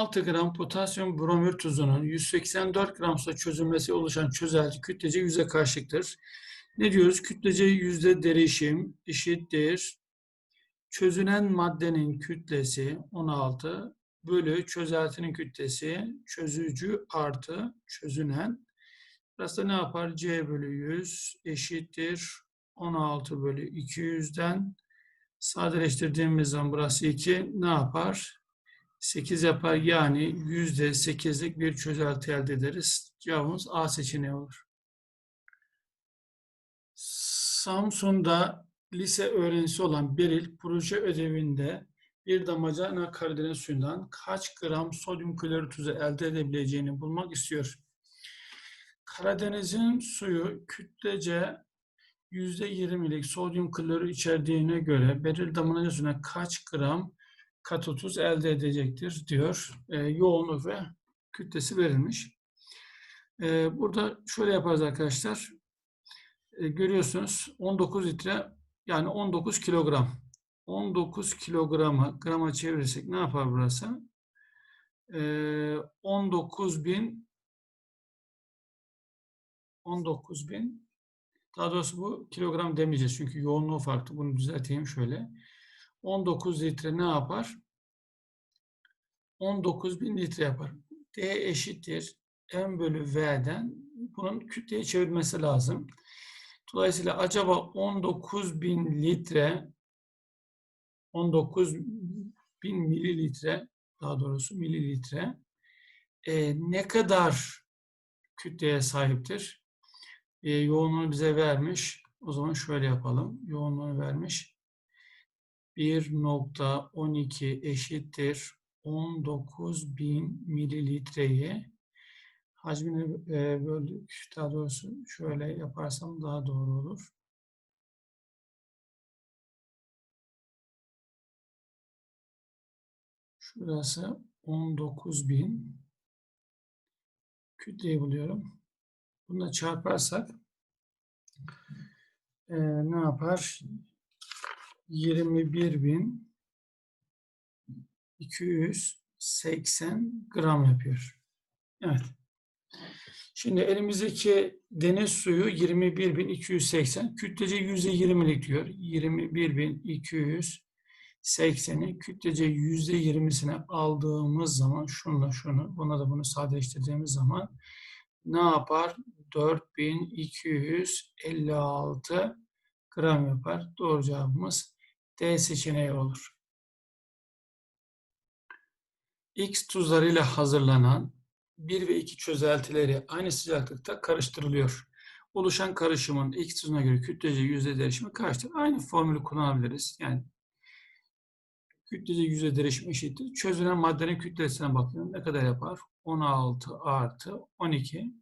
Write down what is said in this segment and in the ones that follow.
16 gram potasyum bromür tuzunun 184 gram suda çözülmesi oluşan çözelti kütlece yüze karşılıktır. Ne diyoruz? Kütlece yüzde derişim eşittir. Çözünen maddenin kütlesi 16 bölü çözeltinin kütlesi çözücü artı çözünen. Burası da ne yapar? C bölü 100 eşittir 16 bölü 200'den sadeleştirdiğimiz zaman burası 2 ne yapar? 8 yapar. Yani %8'lik bir çözelti elde ederiz. Cevabımız A seçeneği olur. Samsun'da lise öğrencisi olan Beril proje ödevinde bir damacana Karadeniz suyundan kaç gram sodyum klorür tuzu elde edebileceğini bulmak istiyor. Karadeniz'in suyu kütlece %20'lik sodyum klorür içerdiğine göre Beril damacana suyuna kaç gram katı tuz elde edecektir diyor. E, yoğunluk ve kütlesi verilmiş. E, burada şöyle yaparız arkadaşlar. E, görüyorsunuz 19 litre yani 19 kilogram. 19 kilogramı grama çevirirsek ne yapar burası? E, 19 bin 19 bin daha doğrusu bu kilogram demeyeceğiz çünkü yoğunluğu farklı. Bunu düzelteyim şöyle. 19 litre ne yapar? 19 bin litre yapar. D eşittir M bölü V'den bunun kütleye çevirmesi lazım. Dolayısıyla acaba 19 bin litre 19 bin mililitre daha doğrusu mililitre e, ne kadar kütleye sahiptir? E, yoğunluğunu bize vermiş. O zaman şöyle yapalım. Yoğunluğunu vermiş. 1.12 eşittir 19 bin mililitreyi hacmini e, böldük. Daha doğrusu şöyle yaparsam daha doğru olur. Şurası 19 bin. Kütleyi buluyorum. Bununla çarparsak e, ne yapar? 21 bin 280 gram yapıyor. Evet. Şimdi elimizdeki deniz suyu 21.280, kütlece %20'lik diyor. 21.280'i kütlece %20'sine aldığımız zaman şunla şunu, buna da bunu sadeleştirdiğimiz zaman ne yapar? 4256 gram yapar. Doğru cevabımız D seçeneği olur. X tuzlarıyla hazırlanan 1 ve 2 çözeltileri aynı sıcaklıkta karıştırılıyor. Oluşan karışımın X tuzuna göre kütlece yüzde derişimi kaçtır? Aynı formülü kullanabiliriz. Yani kütlece yüzde derişim eşittir. Çözülen maddenin kütlesine bakıyorum. Ne kadar yapar? 16 artı 12.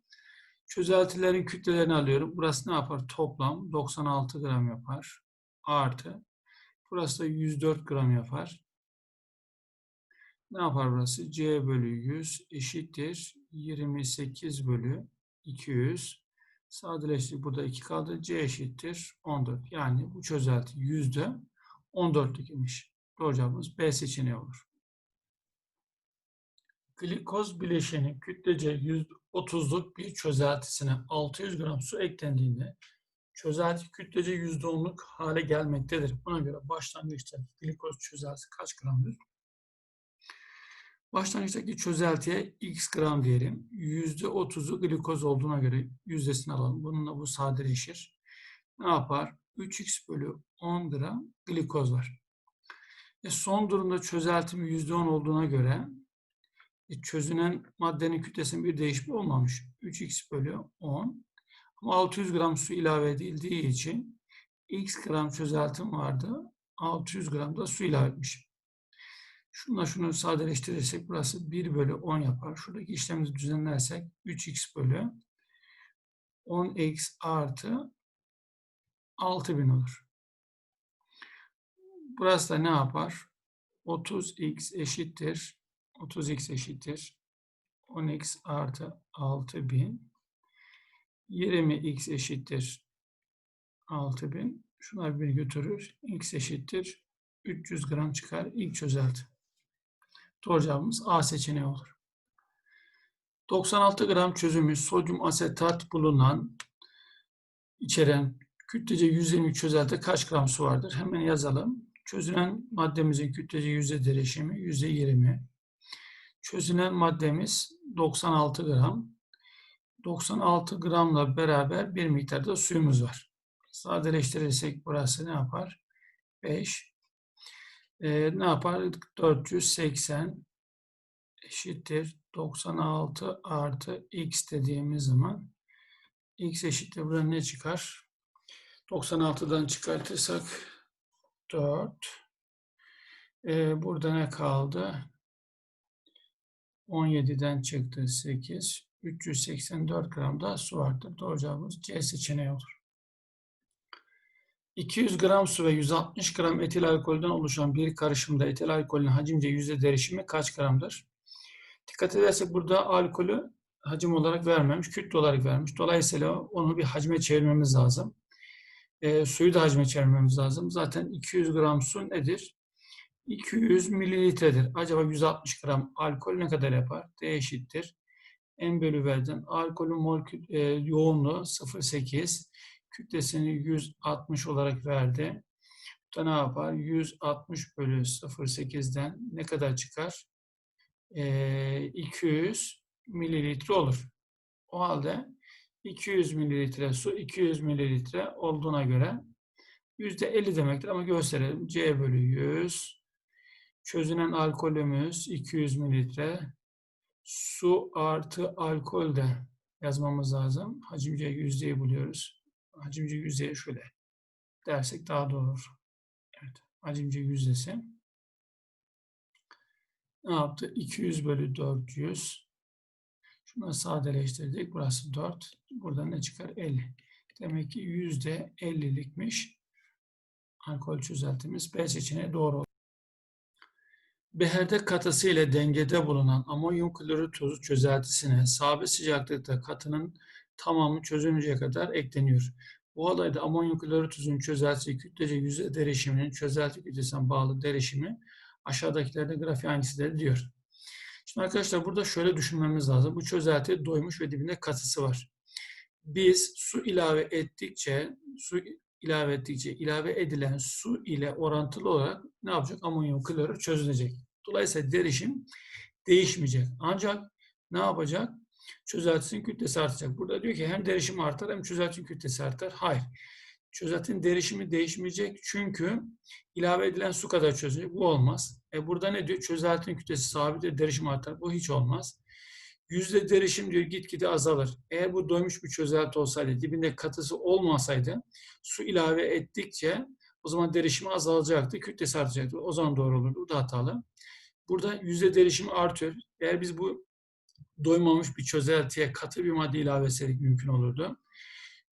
Çözeltilerin kütlelerini alıyorum. Burası ne yapar? Toplam 96 gram yapar. Artı. Burası da 104 gram yapar. Ne yapar burası? C bölü 100 eşittir. 28 bölü 200. Sadeleşti. Burada 2 kaldı. C eşittir 14. Yani bu çözelti yüzde 14'lük imiş. Doğru cevabımız B seçeneği olur. Glikoz bileşeni kütlece 130'luk bir çözeltisine 600 gram su eklendiğinde çözelti kütlece %10'luk hale gelmektedir. Buna göre başlangıçta glikoz çözeltisi kaç gramdır? Başlangıçtaki çözeltiye x gram diyelim. %30'u glikoz olduğuna göre yüzdesini alalım. Bununla bu sadeleşir. Ne yapar? 3x bölü 10 gram glikoz var. E son durumda çözeltim %10 olduğuna göre e çözünen maddenin kütlesinin bir değişimi olmamış. 3x bölü 10. Ama 600 gram su ilave edildiği için x gram çözeltim vardı. 600 gram da su ilave etmişim. Şunla şunu sadeleştirirsek burası 1 bölü 10 yapar. Şuradaki işlemimizi düzenlersek 3x bölü 10x artı 6000 olur. Burası da ne yapar? 30x eşittir. 30x eşittir. 10x artı 6000. 20x eşittir. 6000. Şunlar bir götürür. x eşittir. 300 gram çıkar. İlk çözelti. Doğru cevabımız A seçeneği olur. 96 gram çözümü sodyum asetat bulunan içeren kütlece 120 çözelti kaç gram su vardır? Hemen yazalım. Çözünen maddemizin kütlece yüzde derişimi yüzde 20. Çözünen maddemiz 96 gram. 96 gramla beraber bir miktarda suyumuz var. Sadeleştirirsek burası ne yapar? 5. Ee, ne yapar? 480 eşittir 96 artı x dediğimiz zaman x eşittir buradan ne çıkar? 96'dan çıkartırsak 4. Ee, burada ne kaldı? 17'den çıktı 8. 384 gram da su vardır. Doğru cevabımız C seçeneği olur. 200 gram su ve 160 gram etil alkolden oluşan bir karışımda etil alkolün hacimce yüzde derişimi kaç gramdır? Dikkat edersek burada alkolü hacim olarak vermemiş, kütle olarak vermiş. Dolayısıyla onu bir hacme çevirmemiz lazım. E, suyu da hacme çevirmemiz lazım. Zaten 200 gram su nedir? 200 mililitredir. Acaba 160 gram alkol ne kadar yapar? D eşittir. En bölü verden alkolün mol e, yoğunluğu 0.8 kütlesini 160 olarak verdi. Bu da ne yapar? 160 bölü 0.8'den ne kadar çıkar? Ee, 200 mililitre olur. O halde 200 mililitre su 200 mililitre olduğuna göre %50 demektir ama gösterelim. C bölü 100 çözünen alkolümüz 200 mililitre su artı alkol de yazmamız lazım. Hacimce yüzdeyi buluyoruz. Hacimce yüzdeyi şöyle dersek daha doğru olur. Evet. Hacimce yüzdesi. Ne yaptı? 200 bölü 400. Şunu sadeleştirdik. Burası 4. Buradan ne çıkar? 50. Demek ki yüzde 50'likmiş alkol çözeltimiz. B seçeneği doğru. Beherde katısı ile dengede bulunan amonyum klorür tozu çözeltisine sabit sıcaklıkta katının tamamı çözülünceye kadar ekleniyor. Bu olayda amonyum klorür tozunun çözeltisi kütlece yüzde derişiminin çözelti kütlesine bağlı derişimi aşağıdakilerde grafiği hangisidir diyor. Şimdi arkadaşlar burada şöyle düşünmemiz lazım. Bu çözelti doymuş ve dibinde katısı var. Biz su ilave ettikçe, su ilave ettikçe ilave edilen su ile orantılı olarak ne yapacak? Amonyum klorür çözülecek. Dolayısıyla derişim değişmeyecek. Ancak ne yapacak? Çözeltisinin kütlesi artacak. Burada diyor ki hem derişim artar hem çözeltinin kütlesi artar. Hayır. Çözeltinin derişimi değişmeyecek çünkü ilave edilen su kadar çözülecek. Bu olmaz. E burada ne diyor? Çözeltinin kütlesi sabit derişim artar. Bu hiç olmaz. Yüzde derişim diyor gitgide azalır. Eğer bu doymuş bir çözelti olsaydı, dibinde katısı olmasaydı, su ilave ettikçe o zaman derişimi azalacaktı, kütlesi artacaktı. O zaman doğru olurdu. Bu da hatalı. Burada yüzde derişimi artıyor. Eğer biz bu doymamış bir çözeltiye katı bir madde ilave etseydik mümkün olurdu.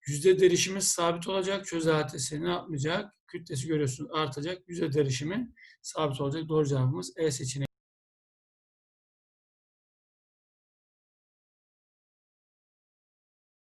Yüzde derişimi sabit olacak. Çözeltisi ne yapmayacak? Kütlesi görüyorsunuz artacak. Yüzde derişimi sabit olacak. Doğru cevabımız E seçeneği.